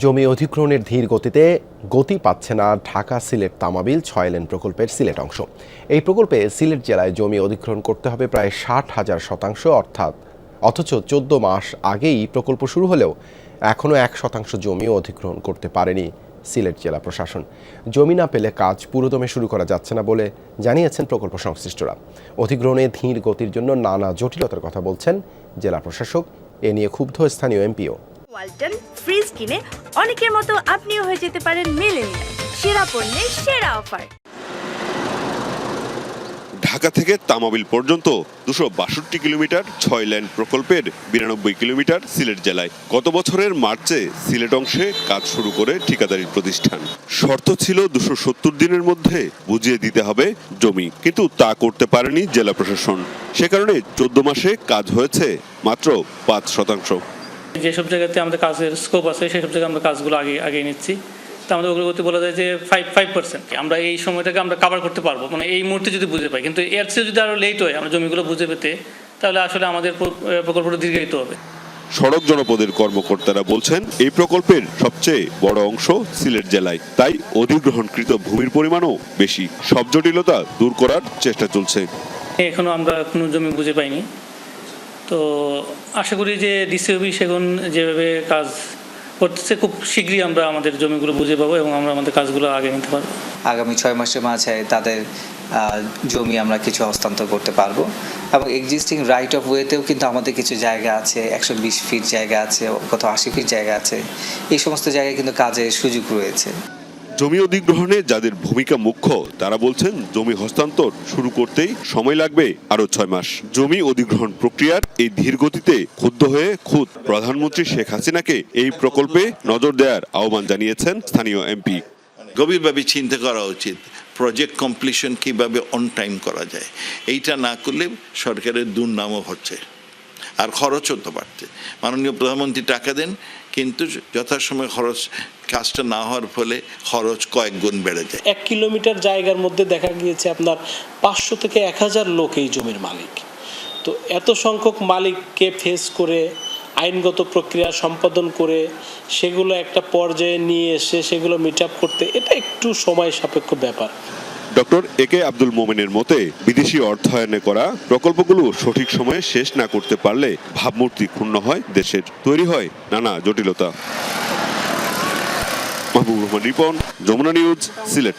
জমি অধিগ্রহণের ধীর গতিতে গতি পাচ্ছে না ঢাকা সিলেট তামাবিল ছয় লেন প্রকল্পের সিলেট অংশ। এই প্রকল্পে সিলেট জেলায় জমি অধিগ্রহণ করতে হবে প্রায় ষাট হাজার শতাংশ, অর্থাৎ অথচ চোদ্দ মাস আগেই প্রকল্প শুরু হলেও এখনও এক শতাংশ জমিও অধিগ্রহণ করতে পারেনি সিলেট জেলা প্রশাসন। জমি না পেলে কাজ পুরোদমে শুরু করা যাচ্ছে না বলে জানিয়েছেন প্রকল্প সংশ্লিষ্টরা। অধিগ্রহণে ধীর গতির জন্য নানা জটিলতার কথা বলছেন জেলা প্রশাসক, এ নিয়ে ক্ষুব্ধ স্থানীয় এমপিও। ওয়ালটন ফ্রিজ কিনে অনেকের মতো আপনিও হয়ে যেতে পারেন মিলেনিয়াল। সেরা পণ্যের সেরা অফার। ঢাকা থেকে তামাবিল পর্যন্ত দুশো বাষট্টি কিলোমিটার ছয় লেন প্রকল্পের বিরানব্বই কিলোমিটার সিলেট জেলায়। গত বছরের মার্চে সিলেট অংশে কাজ শুরু করে ঠিকাদারি প্রতিষ্ঠান। শর্ত ছিল দুশো সত্তর দিনের মধ্যে বুঝিয়ে দিতে হবে জমি, কিন্তু তা করতে পারেনি জেলা প্রশাসন। সে কারণে চোদ্দ মাসে কাজ হয়েছে মাত্র পাঁচ শতাংশ। যেসব জায়গাতে আমাদের কাজের স্কোপ আছে সেসব জায়গায় আমরা কাজগুলো আগে আগে নিচ্ছি। তো আমাদের অগ্রগতি বলা যায় যে ফাইভ ফাইভ পার্সেন্ট আমরা এই সময়টাকে আমরা কাভার করতে পারব। মানে এই মুহূর্তে যদি বুঝে পাই কিন্তু এর চেয়ে যদি আরও লেট হয় আমরা জমিগুলো বুঝে পেতে তাহলে আসলে আমাদের প্র- প্রকল্পটা দীর্ঘায়িত হবে। সড়ক জনপদের কর্মকর্তারা বলছেন এই প্রকল্পের সবচেয়ে বড় অংশ সিলেট জেলায়। তাই অধিগ্রহণকৃত ভূমির পরিমাণও বেশি। সব জটিলতা দূর করার চেষ্টা চলছে। এখনও আমরা কোনো জমি বুঝে পাইনি। তো আশা করি যে ডিসিওবি সেগুন যেভাবে কাজ করতেছে, খুব শীঘ্রই আমরা আমাদের জমিগুলো বুঝে পাবো এবং আমরা আমাদের কাজগুলো আগে নিতে পারব। আগামী ছয় মাসের মাঝে তাদের জমি আমরা কিছু হস্তান্তর করতে পারব। এবং এক্সিস্টিং রাইট অফ ওয়েতেও কিন্তু আমাদের কিছু জায়গা আছে, একশো বিশ ফিট জায়গা আছে কোথাও আশি ফিট জায়গা আছে। এই সমস্ত জায়গায় কিন্তু কাজের সুযোগ রয়েছে। জমি অধিগ্রহণে যাদের ভূমিকা মুখ্য, তারা বলছেন জমি হস্তান্তর শুরু করতেই সময় লাগবে আরও ছয় মাস। জমি অধিগ্রহণ প্রক্রিয়ার এই ধীর গতিতে ক্ষুব্ধ হয়ে খুদ প্রধানমন্ত্রী শেখ হাসিনাকে এই প্রকল্পে নজর দেওয়ার আহ্বান জানিয়েছেন স্থানীয় এমপি। গভীরভাবে চিন্তা করা উচিত প্রজেক্ট কমপ্লিশন কীভাবে অন টাইম করা যায়। এইটা না করলে সরকারের দুর্নামও হচ্ছে। আর খরচও তো বাড়ছে। মাননীয় প্রধানমন্ত্রী টাকা দেন, কিন্তু যথাসময় খরচ, কাজটা না হওয়ার ফলে খরচ কয়েক গুণ বেড়ে যায়। এক কিলোমিটার জায়গার মধ্যে দেখা গিয়েছে আপনার পাঁচশো থেকে এক হাজার লোক এই জমির মালিক। তো এত সংখ্যক মালিককে ফেস করে, আইনগত প্রক্রিয়া সম্পাদন করে, সেগুলো একটা পর্যায়ে নিয়ে এসে সেগুলো মিট আপ করতে, এটা একটু সময় সাপেক্ষ ব্যাপার। ডক্টর এ কে আব্দুল মোমেনের মতে, বিদেশি অর্থায়নে করা প্রকল্পগুলো সঠিক সময়ে শেষ না করতে পারলে ভাবমূর্তি ক্ষুণ্ণ হয়, দেশের তৈরি হয় নানা জটিলতা। মাহবুব রহমান রিপন, যমুনা নিউজ, সিলেট।